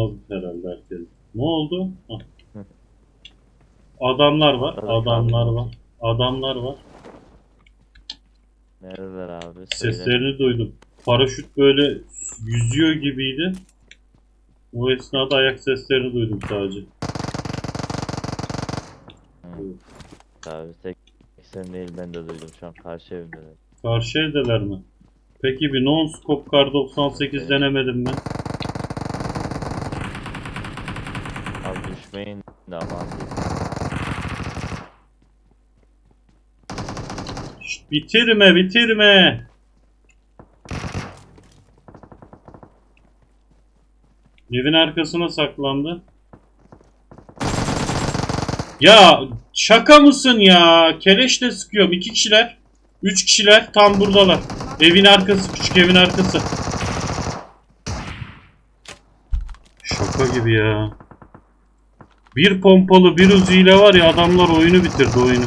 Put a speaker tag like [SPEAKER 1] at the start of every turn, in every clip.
[SPEAKER 1] olmaz herhalde herkes. Ne oldu? Hah. Adamlar var, adamlar var, adamlar var.
[SPEAKER 2] Neredeler abi? Söyle.
[SPEAKER 1] Seslerini duydum. Paraşüt böyle yüzüyor gibiydi. O esnada ayak seslerini duydum sadece.
[SPEAKER 2] Abi 80 değil ben de duydum şu an karşı evimdeler.
[SPEAKER 1] Karşı evdeler mi? Peki bir non-scope kar 98
[SPEAKER 2] Evet.
[SPEAKER 1] denemedim mi?
[SPEAKER 2] Abi diyeyim.
[SPEAKER 1] Şşt, bitirme bitirme. Evin arkasına saklandı. Ya şaka mısın ya? Keleşle sıkıyorum. iki kişiler. Üç kişiler tam buradalar. Evin arkası. Küçük evin arkası. Şaka gibi ya. Bir pompalı bir uziyle var ya adamlar oyunu bitirdi oyunu.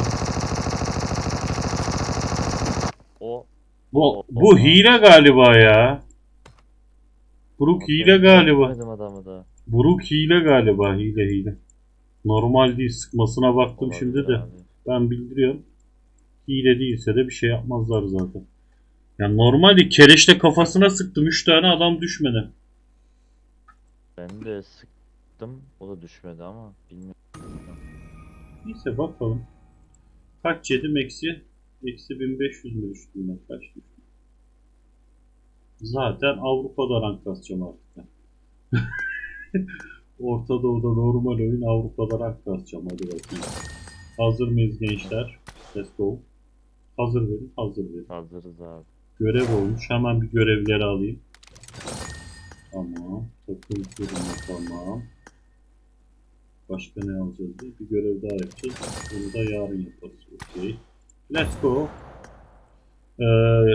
[SPEAKER 2] O
[SPEAKER 1] Bu, bu hile galiba ya. Buruk hile galiba.
[SPEAKER 2] Adamı da.
[SPEAKER 1] Buruk hile galiba. Hile hile. Normal değil. Sıkmasına baktım
[SPEAKER 2] Olabilir
[SPEAKER 1] şimdi de.
[SPEAKER 2] abi.
[SPEAKER 1] Ben bildiriyorum. Hile değilse de bir şey yapmazlar zaten. Ya normalde keleşle kafasına sıktım. 3 tane adam düşmedi.
[SPEAKER 2] Ben de sıktım. O da düşmedi ama bilmiyorum.
[SPEAKER 1] Neyse bakalım. Kaç yedim eksi? Eksi 1500 mü düştüm ben? Kaç düştüm? Zaten Avrupa'da rank kasacağım artık. Orta Doğu'da normal oyun Avrupa'da rank kasacağım. Hadi bakayım. Hazır mıyız gençler? Let's go. Hazır verin, hazır verin.
[SPEAKER 2] Hazırız abi.
[SPEAKER 1] Görev olmuş. Hemen bir görevleri alayım. Tamam. Takım kurma tamam. Başka ne alacağız diye bir görev daha yapacağız. Bunu da yarın yaparız. Okey. Let's go. Ee,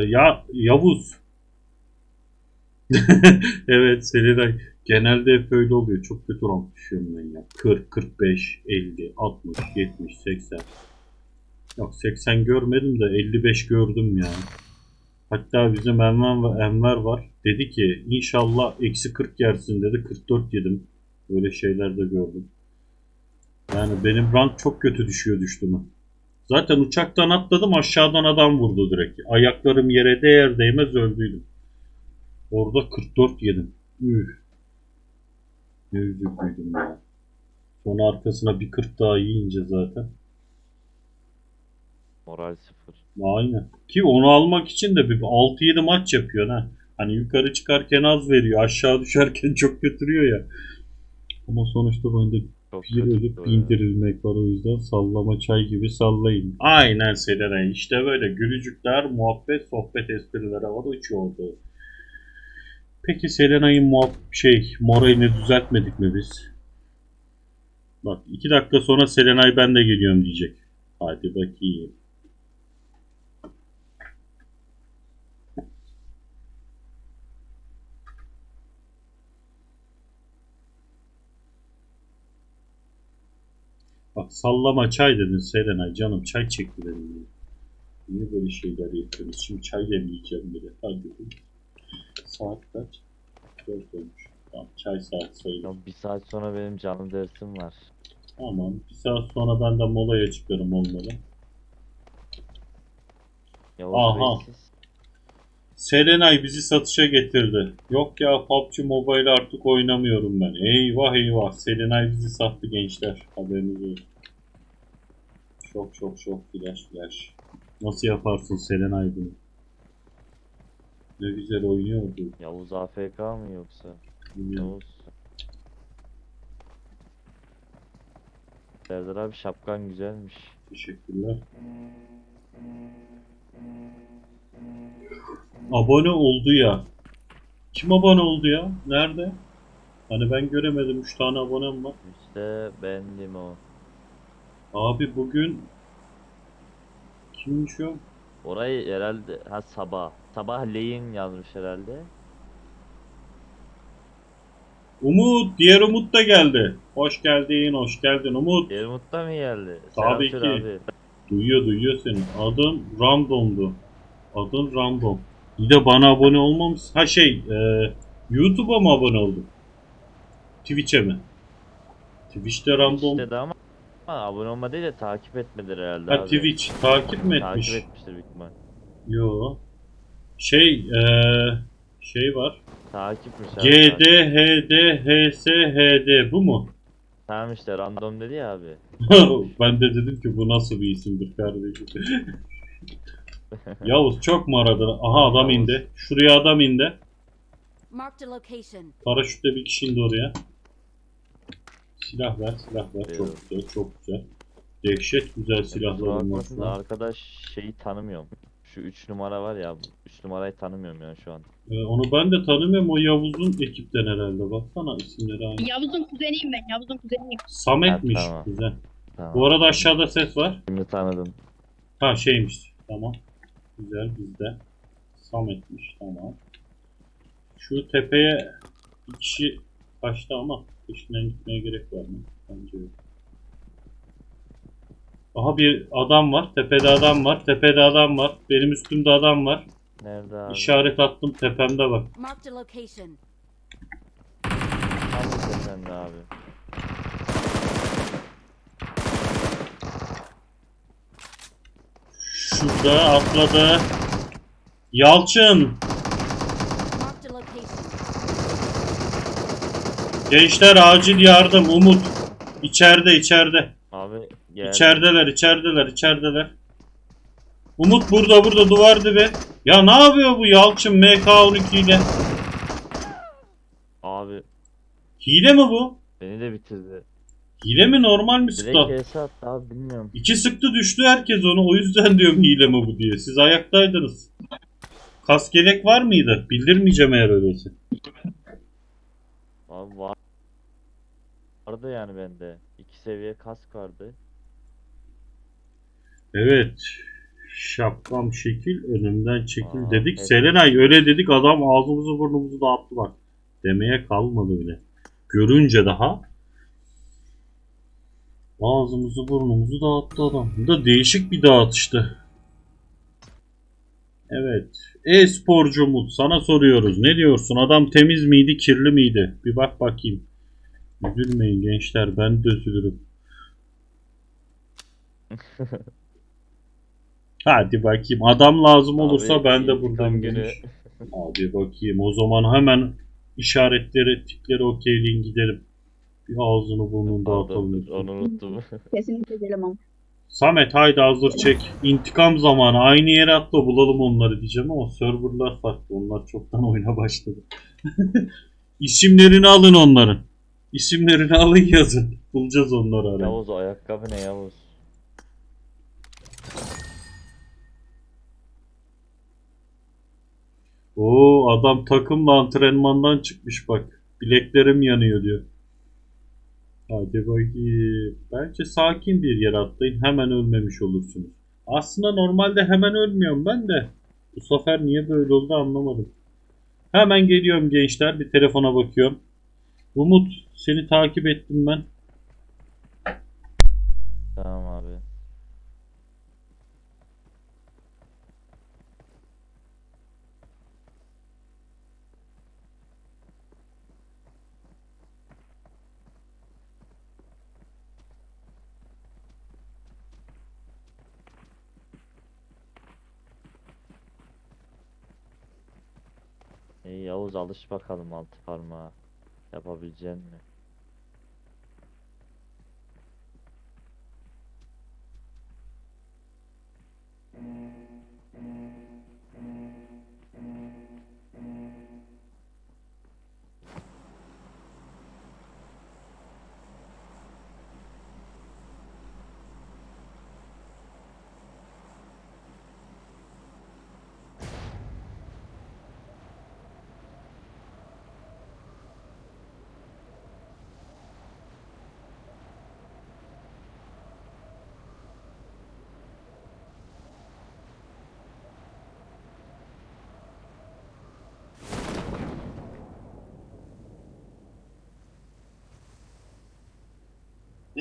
[SPEAKER 1] ya Yavuz. evet Selenay. Genelde hep öyle oluyor. Çok kötü rank düşüyorum ben ya. 40, 45, 50, 60, 70, 80. Yok 80 görmedim de 55 gördüm ya. Hatta bizim Enver, Enver var. Dedi ki inşallah eksi 40 yersin dedi. 44 yedim. Öyle şeyler de gördüm. Yani benim rank çok kötü düşüyor düştü mü. Zaten uçaktan atladım aşağıdan adam vurdu direkt. Ayaklarım yere değer değmez öldüydüm. Orada 44 yedim. Üf. Ne üzüldüydüm ya. Sonra arkasına bir 40 daha yiyince zaten.
[SPEAKER 2] Moral sıfır.
[SPEAKER 1] Aynen. Ki onu almak için de bir 6-7 maç yapıyor ha. Hani yukarı çıkarken az veriyor, aşağı düşerken çok götürüyor ya. Ama sonuçta bende
[SPEAKER 2] Çok
[SPEAKER 1] bir ölüp bin dirilmek var o yüzden sallama çay gibi sallayın. Aynen Selenay işte böyle gülücükler, muhabbet, sohbet esprileri havada uçuyordu. Peki Selenay'ın muhab şey moralini düzeltmedik mi biz? Bak iki dakika sonra Selenay ben de geliyorum diyecek. Hadi bakayım. Bak sallama çay dedin Serenay canım çay çekti dedim. Niye böyle şeyler yapıyorsunuz? Şimdi çay yemeyeceğim bile. Hadi. Saat kaç? 4 olmuş. Tamam çay saat sayılır.
[SPEAKER 2] Bir saat sonra benim canlı dersim var.
[SPEAKER 1] Tamam. Bir saat sonra ben de molaya çıkarım olmalı.
[SPEAKER 2] Yavuz
[SPEAKER 1] Aha.
[SPEAKER 2] Bey siz.
[SPEAKER 1] Serenay bizi satışa getirdi. Yok ya PUBG Mobile artık oynamıyorum ben. Eyvah eyvah. Serenay bizi sattı gençler. Haberiniz olsun. Çok çok çok flash flash. Nasıl yaparsın Serenay bunu? Ne güzel oynuyordu.
[SPEAKER 2] Yavuz AFK mı yoksa?
[SPEAKER 1] Bilmiyorum.
[SPEAKER 2] Yavuz. Serdar abi şapkan güzelmiş.
[SPEAKER 1] Teşekkürler. Abone oldu ya. Kim abone oldu ya? Nerede? Hani ben göremedim. 3 tane abonem var.
[SPEAKER 2] İşte bendim o.
[SPEAKER 1] Abi bugün kimmiş o?
[SPEAKER 2] Orayı herhalde ha sabah. Sabah leyin yazmış herhalde.
[SPEAKER 1] Umut, diğer Umut da geldi. Hoş geldin, hoş geldin Umut.
[SPEAKER 2] Yermut'ta mı geldi?
[SPEAKER 1] Tabii
[SPEAKER 2] Selam
[SPEAKER 1] ki.
[SPEAKER 2] abi.
[SPEAKER 1] Duyuyor, duyuyor seni. Adım Random'du. Adın Random. Bir de bana abone olmamış. Ha şey, e, YouTube'a mı abone oldun? Twitch'e mi? Twitch'te random.
[SPEAKER 2] İşte de ama, ama abone olma değil de takip etmedir herhalde
[SPEAKER 1] Ha
[SPEAKER 2] abi.
[SPEAKER 1] Twitch takip mi etmiş?
[SPEAKER 2] Takip etmiştir büyük ihtimal.
[SPEAKER 1] Yo. Şey eee şey var.
[SPEAKER 2] Takipmiş abi.
[SPEAKER 1] G
[SPEAKER 2] takip.
[SPEAKER 1] D H D H S H D bu mu?
[SPEAKER 2] Tamam işte random dedi ya abi.
[SPEAKER 1] ben de dedim ki bu nasıl bir isimdir kardeşim. Yavuz çok mu aradın? Aha adam
[SPEAKER 2] Yavuz.
[SPEAKER 1] indi. Şuraya adam indi.
[SPEAKER 3] Marked a location.
[SPEAKER 1] Paraşütle bir kişi indi oraya. Silah ver, silah ver. Çok
[SPEAKER 2] Evet.
[SPEAKER 1] güzel, çok güzel. Dehşet güzel
[SPEAKER 2] Kusura
[SPEAKER 1] var.
[SPEAKER 2] bakmasın da arkadaş şeyi tanımıyorum. Şu 3 numara var ya 3 numarayı tanımıyorum ya şu an.
[SPEAKER 1] Ee, onu ben de tanımıyorum. O Yavuz'un ekipten herhalde. Baksana isimleri aynı.
[SPEAKER 4] Yavuz'un kuzeniyim ben. Yavuz'un kuzeniyim.
[SPEAKER 1] Samet'miş.
[SPEAKER 2] Ha, tamam.
[SPEAKER 1] Güzel.
[SPEAKER 2] Tamam.
[SPEAKER 1] Bu arada aşağıda ses var.
[SPEAKER 2] Şimdi tanıdım.
[SPEAKER 1] Ha şeymiş. Tamam. Güzel bizde. Samet'miş. Tamam. Şu tepeye bir kişi kaçtı ama peşinden gitmeye gerek var mı? Bence yok. Aha bir adam var. Tepede adam var. Tepede adam var. Benim üstümde adam var.
[SPEAKER 2] Nerede abi?
[SPEAKER 1] İşaret attım tepemde bak.
[SPEAKER 3] Marked a location.
[SPEAKER 2] Hangi sende abi?
[SPEAKER 1] Şurada atladı. Yalçın. Gençler acil yardım. Umut. İçeride içeride.
[SPEAKER 2] Abi gel.
[SPEAKER 1] İçerideler, içerideler, içerideler. Umut burada, burada duvar dibi. Ya ne yapıyor bu Yalçın MK12 ile?
[SPEAKER 2] Abi
[SPEAKER 1] Hile mi bu?
[SPEAKER 2] beni de bitirdi.
[SPEAKER 1] Hile mi normal mi
[SPEAKER 2] Direkt
[SPEAKER 1] stat?
[SPEAKER 2] HS attı abi bilmiyorum.
[SPEAKER 1] İki sıktı düştü herkes onu. O yüzden diyorum hile mi bu diye. Siz ayaktaydınız. Kas gerek var mıydı? Bildirmeyeceğim eğer öyleyse.
[SPEAKER 2] Abi var. Vardı yani bende. İki seviye kask vardı.
[SPEAKER 1] Evet. Şapkam şekil önümden çekil
[SPEAKER 2] Aa,
[SPEAKER 1] dedik.
[SPEAKER 2] evet.
[SPEAKER 1] Selenay öyle dedik adam ağzımızı burnumuzu dağıttı bak. Demeye kalmadı bile. Görünce daha ağzımızı burnumuzu dağıttı adam. Bu da değişik bir dağıtıştı. Evet. E-sporcu Umut sana soruyoruz. Ne diyorsun? Adam temiz miydi, kirli miydi? Bir bak bakayım. Üzülmeyin gençler. Ben de üzülürüm. Hadi bakayım. Adam lazım olursa
[SPEAKER 2] Abi,
[SPEAKER 1] ben de
[SPEAKER 2] günü.
[SPEAKER 1] demiş. Abi bakayım. O zaman hemen işaretleri, tipleri okeyleyin gidelim. Bir ağzını burnunu dağıtalım.
[SPEAKER 2] Pardon, onu unuttum.
[SPEAKER 4] Kesinlikle gelemem.
[SPEAKER 1] Samet haydi hazır çek. İntikam zamanı. Aynı yere atla bulalım onları diyeceğim ama serverlar farklı. Onlar çoktan oyuna başladı. İsimlerini alın onların. İsimlerini alın yazın. Bulacağız onları araya.
[SPEAKER 2] Yavuz o ayakkabı ne Yavuz?
[SPEAKER 1] Oo adam takımla antrenmandan çıkmış bak. Bileklerim yanıyor diyor. Hadi bakayım. Bence sakin bir yere atlayın. Hemen ölmemiş olursunuz. Aslında normalde hemen ölmüyorum ben de. Bu sefer niye böyle oldu anlamadım. Hemen geliyorum gençler. Bir telefona bakıyorum. Umut seni takip ettim ben.
[SPEAKER 2] Tamam Yavuz alış bakalım altı parmağa. Yapabilecek mi?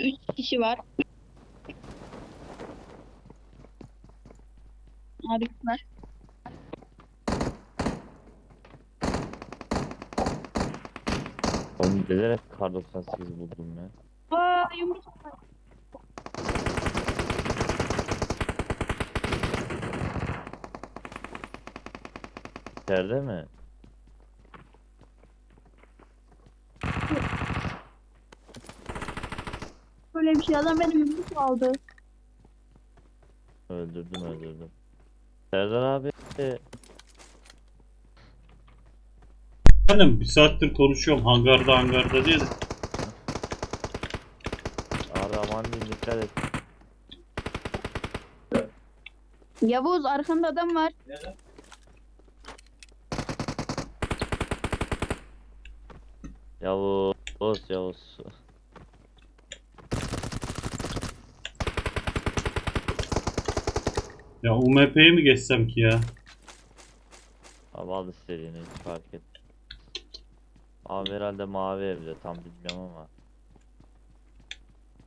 [SPEAKER 4] Üç kişi var. Var.
[SPEAKER 2] Oğlum Bilerek kar 98 buldum ya.
[SPEAKER 4] Aa yumruk.
[SPEAKER 2] İçeride mi?
[SPEAKER 4] Böyle bir şey adam benim yumruk aldı.
[SPEAKER 2] Öldürdüm öldürdüm. Serdar abi
[SPEAKER 1] Efendim bir saattir konuşuyorum hangarda hangarda diye de.
[SPEAKER 2] abi aman diyeyim dikkat et.
[SPEAKER 4] Yavuz arkanda adam var.
[SPEAKER 2] Yavuz Yavuz.
[SPEAKER 1] Ya UMP'ye mi geçsem ki ya?
[SPEAKER 2] Abi al istediğini hiç fark et. Abi herhalde mavi evde tam bilmiyorum ama.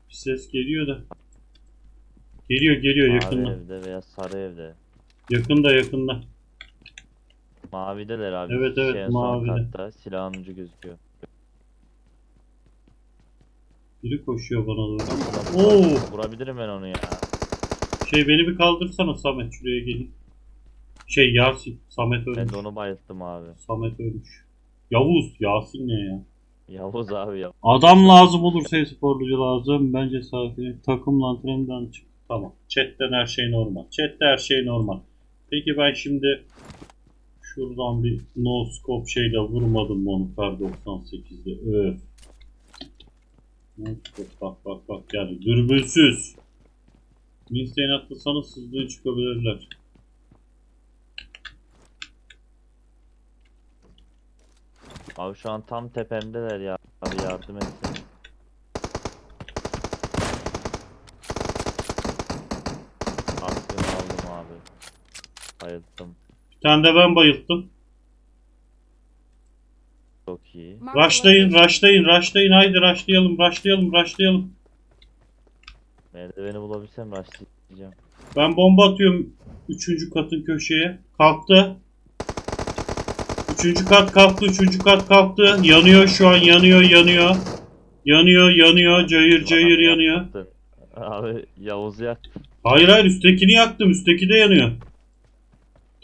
[SPEAKER 1] Bir ses geliyor da. Geliyor geliyor
[SPEAKER 2] Mavi
[SPEAKER 1] yakında.
[SPEAKER 2] evde veya sarı evde.
[SPEAKER 1] Yakında yakında.
[SPEAKER 2] Mavideler abi.
[SPEAKER 1] Evet, evet,
[SPEAKER 2] Şeyin
[SPEAKER 1] mavide.
[SPEAKER 2] katta silahın ucu gözüküyor.
[SPEAKER 1] Biri koşuyor bana doğru. Oo.
[SPEAKER 2] vura- Vurabilirim ben onu ya.
[SPEAKER 1] Şey beni bir kaldırsana Samet şuraya gelin. Şey Yasin. Samet ölmüş.
[SPEAKER 2] Ben de onu bayılttım abi.
[SPEAKER 1] Samet ölmüş. Yavuz. Yasin ne ya?
[SPEAKER 2] Yavuz abi ya.
[SPEAKER 1] Adam lazım olursa sporcu lazım. Bence sakin. Takım antrenman çık. Tamam. Chat'ten her şey normal. Chat'te her şey normal. Peki ben şimdi şuradan bir no scope şeyle vurmadım mı onu kar 98'de. Öf. No scope bak bak bak yani dürbünsüz. Minstein atlasanız hızlı çıkabilirler.
[SPEAKER 2] Abi şu an tam tepemdeler ya. Abi yardım etsin. Aklını aldım abi. Bayıldım.
[SPEAKER 1] Bir tane de ben bayılttım.
[SPEAKER 2] Çok iyi.
[SPEAKER 3] Location.
[SPEAKER 1] rushlayın, rushlayın. Haydi rushlayalım, rushlayalım, rushlayalım.
[SPEAKER 2] Merdiveni bulabilsem rushlayacağım.
[SPEAKER 1] Ben bomba atıyorum üçüncü katın köşeye. Kalktı. Üçüncü kat kalktı, üçüncü kat kalktı. Yanıyor şu an, yanıyor, yanıyor. Yanıyor, yanıyor, cayır cayır
[SPEAKER 2] Adam
[SPEAKER 1] yanıyor.
[SPEAKER 2] yaktın. Abi Yavuz yaktı.
[SPEAKER 1] Hayır hayır üsttekini yaktım, üstteki de yanıyor.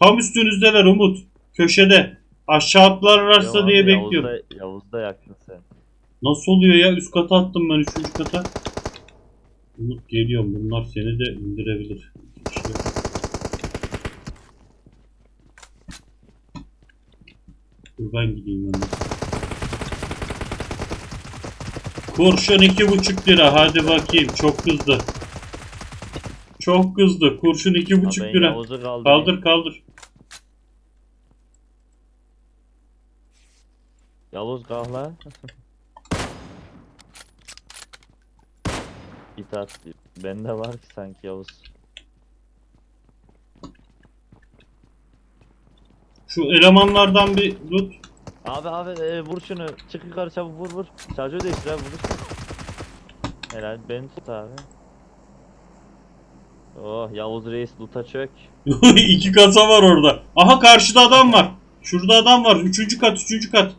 [SPEAKER 1] Tam üstünüzdeler Umut. Köşede. Aşağı atlarlarsa
[SPEAKER 2] Tamam
[SPEAKER 1] diye
[SPEAKER 2] abi, Yavuz
[SPEAKER 1] bekliyorum.
[SPEAKER 2] da- Yavuz da yaktın sen.
[SPEAKER 1] Nasıl oluyor ya? Üst kata attım ben üçüncü kata. Umut geliyorum. Bunlar seni de indirebilir. Kişi. Dur ben gideyim ben de. Kurşun iki buçuk lira. Hadi bakayım. Çok kızdı. Çok kızdı. Kurşun iki buçuk lira.
[SPEAKER 2] Kaldırayım.
[SPEAKER 1] Kaldır kaldır.
[SPEAKER 2] Yavuz kahla. Git at. Bende var ki sanki Yavuz.
[SPEAKER 1] Şu elemanlardan bir tut.
[SPEAKER 2] Abi abi e, vur şunu. Çık yukarı çabuk vur vur. Şarjör değiştir abi vur. Helal beni tut abi. Oh Yavuz Reis loot'a çök.
[SPEAKER 1] İki kasa var orada. Aha karşıda adam var. Şurada adam var. Üçüncü kat, üçüncü kat.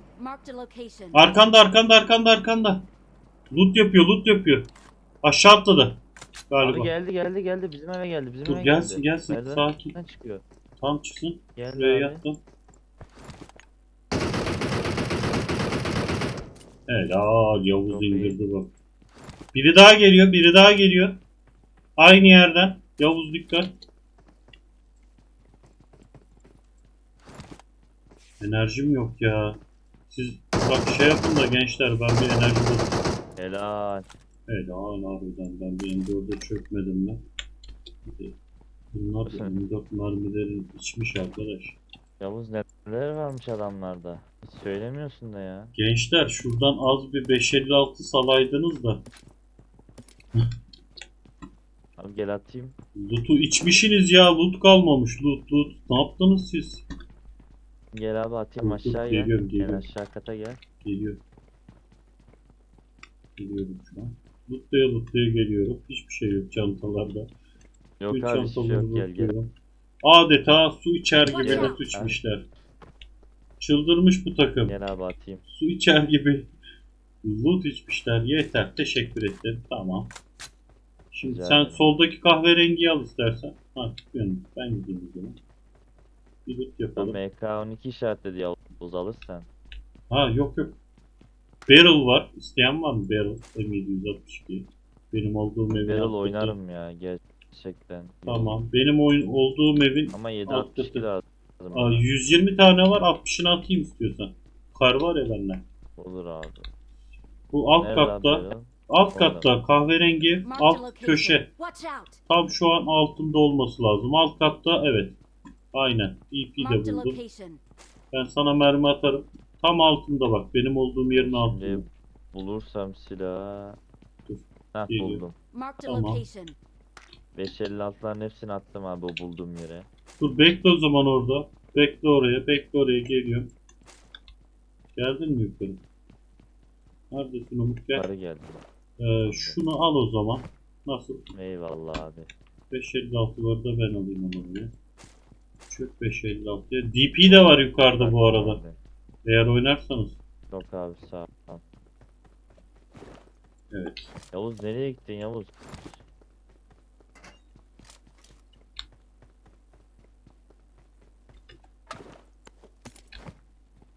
[SPEAKER 1] Arkanda, arkanda, arkanda, arkanda. Loot yapıyor, loot yapıyor. Aşağı atladı. Galiba.
[SPEAKER 2] Abi geldi geldi geldi bizim eve geldi bizim
[SPEAKER 1] Dur
[SPEAKER 2] eve
[SPEAKER 1] gelsin,
[SPEAKER 2] geldi.
[SPEAKER 1] gelsin.
[SPEAKER 2] Merdivenden
[SPEAKER 1] Sakin.
[SPEAKER 2] çıkıyor.
[SPEAKER 1] Tam çıksın.
[SPEAKER 2] Geldi
[SPEAKER 1] Şuraya
[SPEAKER 2] abi.
[SPEAKER 1] yattım. Helal. Yavuz
[SPEAKER 2] Çok
[SPEAKER 1] indirdi bak. Biri daha geliyor, biri daha geliyor. Aynı yerden. Yavuz dikkat. Enerjim yok ya. Siz bak şey yapın da gençler ben bir enerji bulayım.
[SPEAKER 2] Helal.
[SPEAKER 1] Helal harbiden ben bir M4'e çökmedim ben. Bunlar da M4 mermileri içmiş arkadaş.
[SPEAKER 2] Yavuz neler varmış adamlarda. Hiç söylemiyorsun da ya.
[SPEAKER 1] Gençler şuradan az bir 556 salaydınız da
[SPEAKER 2] Abi gel atayım.
[SPEAKER 1] loot'u içmişsiniz ya loot kalmamış loot loot. Ne yaptınız siz?
[SPEAKER 2] Gel abi atayım
[SPEAKER 1] Dur, dur,
[SPEAKER 2] aşağı gel.
[SPEAKER 1] geliyorum,
[SPEAKER 2] Gel
[SPEAKER 1] geliyorum.
[SPEAKER 2] aşağı kata gel.
[SPEAKER 1] Geliyor. Geliyorum şu an. Loot'laya loot'laya geliyorum. Hiçbir şey yok çantalarda.
[SPEAKER 2] Yok
[SPEAKER 1] Bütün
[SPEAKER 2] abi şey yok gel gel.
[SPEAKER 1] Adeta su içer gibi
[SPEAKER 3] Gel.
[SPEAKER 1] loot içmişler. Çıldırmış bu takım.
[SPEAKER 2] Gel abi atayım.
[SPEAKER 1] Su içer gibi. Loot içmişler. Yeter. Teşekkür ederim. Tamam. Şimdi
[SPEAKER 2] Rica
[SPEAKER 1] sen soldaki kahverengiyi al istersen. Ha çıkıyorum. Ben gideyim o zaman. Bir loot yapalım.
[SPEAKER 2] MK12 işaretledi Yavuz alırsan.
[SPEAKER 1] Ha yok yok. Barrel var. İsteyen var mı Barrel? M762. Benim olduğum evin
[SPEAKER 2] Barrel
[SPEAKER 1] alt katı.
[SPEAKER 2] oynarım ya gerçekten.
[SPEAKER 1] Tamam. Benim oyun olduğum evin
[SPEAKER 2] Ama
[SPEAKER 1] Alt
[SPEAKER 2] 762
[SPEAKER 1] katı.
[SPEAKER 2] lazım.
[SPEAKER 1] Aa,
[SPEAKER 2] bana.
[SPEAKER 1] 120 tane var. 60'ını atayım istiyorsan. Kar var ya bende.
[SPEAKER 2] Olur abi.
[SPEAKER 1] Bu alt
[SPEAKER 2] Nerede abi
[SPEAKER 1] katta. Alt
[SPEAKER 2] Orada.
[SPEAKER 1] katta kahverengi. Alt köşe.
[SPEAKER 3] Watch out.
[SPEAKER 1] Tam şu an altında olması lazım. Alt katta evet. Aynen. EP de
[SPEAKER 3] Marked a
[SPEAKER 1] buldum.
[SPEAKER 3] location.
[SPEAKER 1] Ben sana mermi atarım. Tam altında bak. Benim olduğum yerin altında.
[SPEAKER 2] Şimdi bulursam silah.
[SPEAKER 1] Dur,
[SPEAKER 2] Heh
[SPEAKER 1] geliyor.
[SPEAKER 2] buldum.
[SPEAKER 3] Marked a
[SPEAKER 1] Tamam.
[SPEAKER 3] location.
[SPEAKER 2] 556'ların hepsini attım abi o bulduğum yere.
[SPEAKER 1] Dur bekle o zaman orada. Bekle oraya. Bekle oraya geliyorum. Geldin mi yukarı? Neredesin Umut gel.
[SPEAKER 2] Yukarı geldi.
[SPEAKER 1] Ee, şunu al o zaman. Nasıl?
[SPEAKER 2] Eyvallah abi.
[SPEAKER 1] 556'ları da ben alayım onu buraya. Çök 556'ya. DP de var yukarıda bu arada.
[SPEAKER 2] Abi.
[SPEAKER 1] Eğer oynarsanız.
[SPEAKER 2] Yok abi sağ ol.
[SPEAKER 1] Evet.
[SPEAKER 2] Yavuz nereye gittin Yavuz?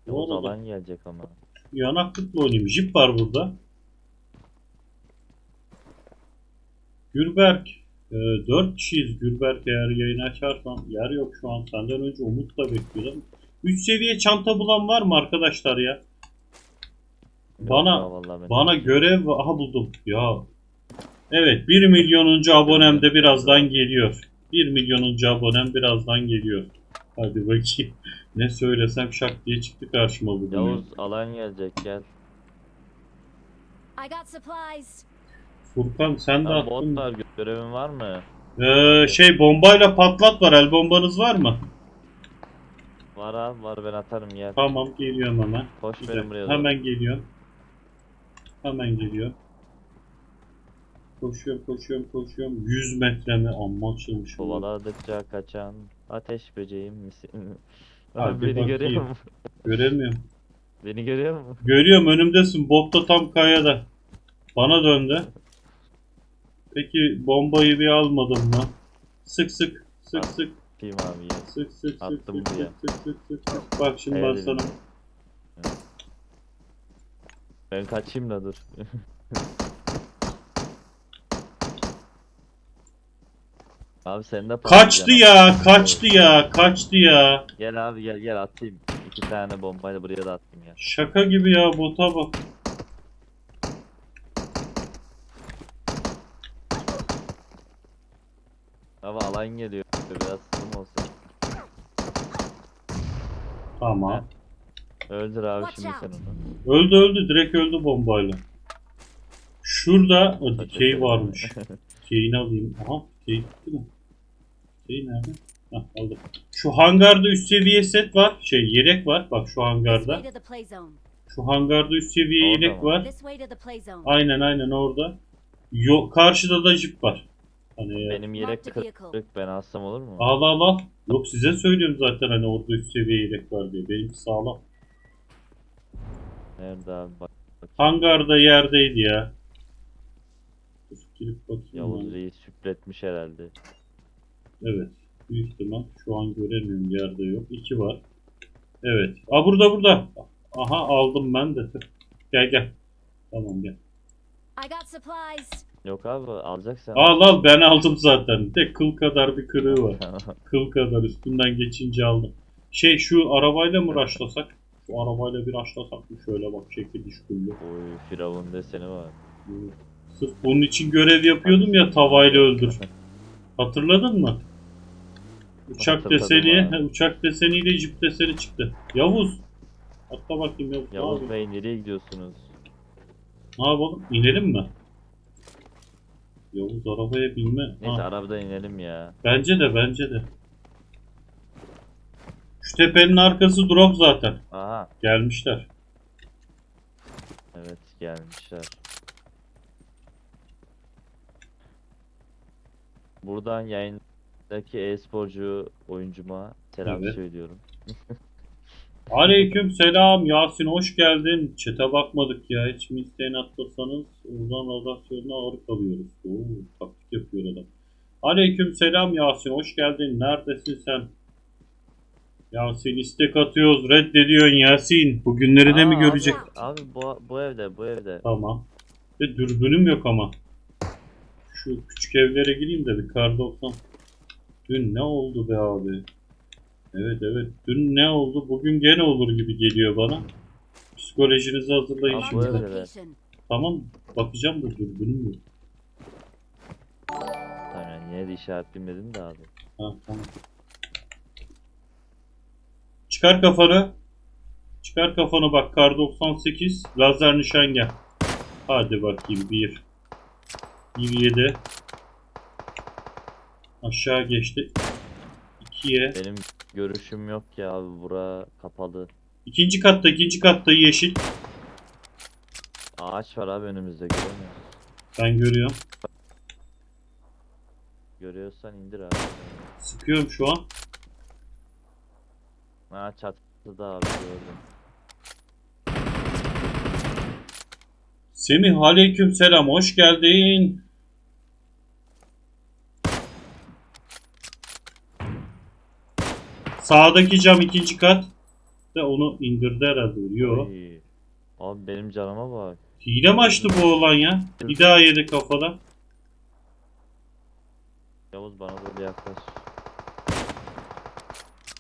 [SPEAKER 1] Ne
[SPEAKER 2] Yavuz
[SPEAKER 1] oldu?
[SPEAKER 2] alan gelecek ama.
[SPEAKER 1] Yanaklıkla oynayayım. Jip var burada. Gürberk. E, 4 kişiyiz Gürberk eğer yayını açarsan. Yer yok şu an. Senden önce Umut da bekliyordum. 3 seviye çanta bulan var mı arkadaşlar ya? Bana-
[SPEAKER 2] ya
[SPEAKER 1] Bana görev... Aha buldum. Ya. Evet 1 milyonuncu abonem de birazdan geliyor. 1 milyonuncu abonem birazdan geliyor. Hadi bakayım. Ne söylesem şak diye çıktı karşıma bugün. ya.
[SPEAKER 2] Yavuz alan gelecek gel.
[SPEAKER 3] I got supplies.
[SPEAKER 1] Furkan sen de
[SPEAKER 2] Lan
[SPEAKER 1] attın.
[SPEAKER 2] bot
[SPEAKER 1] mı?
[SPEAKER 2] var görevin var mı?
[SPEAKER 1] Ee, şey bombayla patlat var. El bombanız var mı?
[SPEAKER 2] Var abi var ben atarım gel.
[SPEAKER 1] Tamam geliyorum hemen.
[SPEAKER 2] Koş
[SPEAKER 1] Bir
[SPEAKER 2] benim buraya doğru.
[SPEAKER 1] Hemen geliyorum. Hemen geliyorum. Koşuyorum koşuyorum koşuyorum. 100 metre mi? Amma açılmış.
[SPEAKER 2] Kovaladıkça kaçan ateş böceğim misin?
[SPEAKER 1] Hadi
[SPEAKER 2] Beni görüyor
[SPEAKER 1] bakayım.
[SPEAKER 2] musun?
[SPEAKER 1] Göremiyorum.
[SPEAKER 2] Beni görüyor musun?
[SPEAKER 1] Görüyorum önümdesin. Bot da tam kayada. Bana döndü. Peki bombayı bir almadım mı? Sık sık. Sık sık.
[SPEAKER 2] Atayım abi ya.
[SPEAKER 1] Sık sık sık
[SPEAKER 2] Attım
[SPEAKER 1] sık
[SPEAKER 2] buraya.
[SPEAKER 1] sık sık sık sık. Bak şimdi ben sana.
[SPEAKER 2] Ben kaçayım da dur. abi sen de
[SPEAKER 1] Kaçtı ya, kaçtı ya, kaçtı ya.
[SPEAKER 2] Gel abi gel gel atayım. İki tane bombayla buraya da attım ya.
[SPEAKER 1] Şaka gibi ya bota bak.
[SPEAKER 2] Abi alan geliyor.
[SPEAKER 1] Tamam.
[SPEAKER 2] Öldür abi
[SPEAKER 3] Watch
[SPEAKER 2] şimdi sen
[SPEAKER 3] out.
[SPEAKER 2] onu.
[SPEAKER 1] Öldü öldü, direkt öldü bombayla. Şurada o dikey varmış. Dikeyini alayım. Aha, dikey gitti mi? Dikey nerede? Hah aldım. Şu hangarda üst seviye set var. Şey yelek var. Bak şu
[SPEAKER 3] This
[SPEAKER 1] hangarda.
[SPEAKER 3] way to the play zone.
[SPEAKER 1] Şu hangarda üst seviye
[SPEAKER 2] Orada
[SPEAKER 1] yelek
[SPEAKER 2] mı?
[SPEAKER 1] var.
[SPEAKER 3] This way to the play zone.
[SPEAKER 1] Aynen aynen orada. Yo karşıda da jip var. Hani
[SPEAKER 2] Benim yelek
[SPEAKER 3] Marked vehicle.
[SPEAKER 2] kırık ben alsam olur mu?
[SPEAKER 1] Al al al. Yok size söylüyorum zaten hani orada üst seviye yelek var diye. Benimki sağlam.
[SPEAKER 2] Nerede abi bak.
[SPEAKER 1] Hangarda yerdeydi ya. Girip bakayım.
[SPEAKER 2] Yavuz
[SPEAKER 1] ben.
[SPEAKER 2] Reis süpretmiş herhalde.
[SPEAKER 1] Evet. Büyük ihtimal şu an göremiyorum yerde yok. İki var. Evet. Aa burada burada. Aha aldım ben de. Gel gel. Tamam gel.
[SPEAKER 3] I got supplies.
[SPEAKER 2] Yok abi alacaksan.
[SPEAKER 1] Al al ben aldım zaten. Tek kıl kadar bir kırığı var. Kıl kadar üstünden geçince aldım. Şey şu arabayla mı raşlasak? Şu arabayla bir raşlasak mı? Şöyle bak şekil işgüllü.
[SPEAKER 2] Oy firavun deseni var.
[SPEAKER 1] Sırf bunun için görev yapıyordum ya tavayla öldür. Hatırladın mı? Uçak deseni, he, uçak deseniyle jip deseni çıktı. Yavuz. Atla bakayım Yavuz.
[SPEAKER 2] Yavuz? Bey nereye gidiyorsunuz?
[SPEAKER 1] Ne yapalım? İnelim mi? Yavuz arabaya binme.
[SPEAKER 2] Neyse
[SPEAKER 1] Ha,
[SPEAKER 2] arabadan inelim ya.
[SPEAKER 1] bence de bence de. Şu tepenin arkası drop zaten.
[SPEAKER 2] Aha.
[SPEAKER 1] Gelmişler.
[SPEAKER 2] Evet gelmişler. Buradan yayındaki e-sporcu oyuncuma selam
[SPEAKER 1] Evet.
[SPEAKER 2] söylüyorum.
[SPEAKER 1] Aleyküm selam Yasin hoş geldin. Çete bakmadık ya. Hiç mi isteğini atlasanız oradan radyasyonuna ağır kalıyoruz. Oo, taktik yapıyor adam. Aleyküm selam Yasin hoş geldin. Neredesin sen? Yasin istek atıyoruz. Reddediyorsun Yasin. Bugünleri de mi görecek?
[SPEAKER 2] Abi, abi bu, bu evde bu evde.
[SPEAKER 1] Tamam. Ve dürbünüm yok ama. Şu küçük evlere gireyim de bir kar 90. Dün ne oldu be abi? Evet evet. Dün ne oldu? Bugün gene olur gibi geliyor bana. Psikolojinizi hazırlayın
[SPEAKER 2] Abi,
[SPEAKER 1] şimdi.
[SPEAKER 2] bu evde.
[SPEAKER 3] location.
[SPEAKER 1] Tamam. Bakacağım dürbünüm yok.
[SPEAKER 2] Tamam yani yine de işaret bilmedim de abi.
[SPEAKER 1] Ha, tamam. Çıkar kafanı. Çıkar kafanı bak kar 98 lazer nişangah. Hadi bakayım 1 1 7 Aşağı geçti. 2'ye.
[SPEAKER 2] Benim görüşüm yok ya abi bura kapalı.
[SPEAKER 1] İkinci katta ikinci katta yeşil.
[SPEAKER 2] Ağaç var abi önümüzde göremiyoruz.
[SPEAKER 1] Ben görüyorum.
[SPEAKER 2] Görüyorsan indir abi.
[SPEAKER 1] Sıkıyorum şu an.
[SPEAKER 2] Ha çatıda abi gördüm.
[SPEAKER 1] Semih aleyküm selam hoş geldin. Sağdaki cam ikinci kat. De onu indirdi herhalde. Yo.
[SPEAKER 2] Oy. Abi benim canıma bak.
[SPEAKER 1] Hile mi açtı bu olan ya? Bir daha yedi kafada.
[SPEAKER 2] Yavuz bana böyle yaklaş.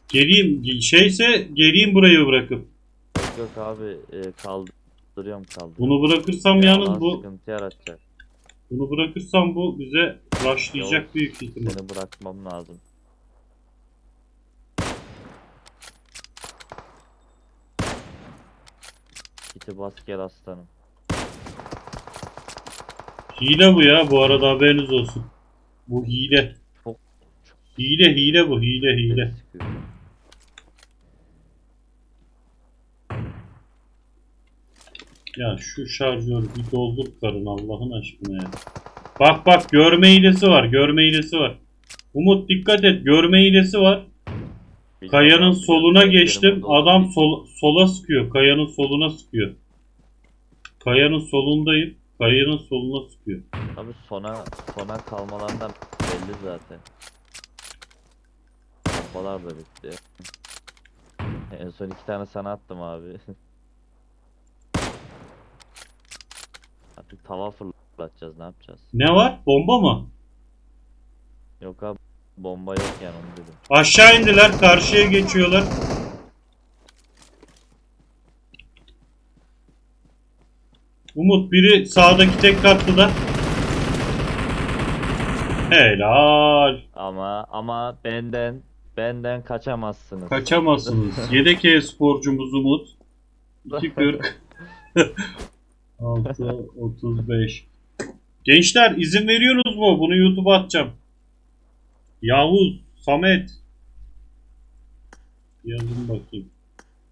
[SPEAKER 1] Geleyim şeyse geleyim burayı bırakıp.
[SPEAKER 2] Yok yok abi e, kaldırıyorum kaldırıyorum.
[SPEAKER 1] Bunu bırakırsam
[SPEAKER 2] Ya
[SPEAKER 1] yalnız bu
[SPEAKER 2] sıkıntı yaratacak.
[SPEAKER 1] bunu bırakırsam bu bize rushlayacak
[SPEAKER 2] Yavuz,
[SPEAKER 1] büyük ihtimal.
[SPEAKER 2] Seni bırakmam lazım. Giti bas gel aslanım.
[SPEAKER 1] Hile bu ya bu arada haberiniz olsun. Bu hile.
[SPEAKER 2] Çok-
[SPEAKER 1] Hile hile bu hile hile. Ya şu şarjör bir doldur karın Allah'ın aşkına ya. Bak bak görme hilesi var görme hilesi var. Umut dikkat et görme hilesi var. Kayanın soluna geçtim. Adam sol, sola sıkıyor. Kayanın soluna sıkıyor. Kayanın solundayım. Kayanın soluna sıkıyor.
[SPEAKER 2] Abi sona sona kalmalarından belli zaten. Kafalar da bitti. En son iki tane sana attım abi. Artık tava fırlatacağız ne yapacağız?
[SPEAKER 1] Ne var? Bomba mı?
[SPEAKER 2] Yok abi bomba yok yani onu dedim.
[SPEAKER 1] Aşağı indiler. Karşıya geçiyorlar. Umut biri sağdaki tek katlıda. Helal.
[SPEAKER 2] Ama ama benden benden kaçamazsınız.
[SPEAKER 1] Kaçamazsınız. Yedek e-sporcumuz Umut. 2.40 6.35 Gençler izin veriyorsunuz mu? Bunu YouTube'a atacağım. Yavuz, Samet. Yazın bakayım.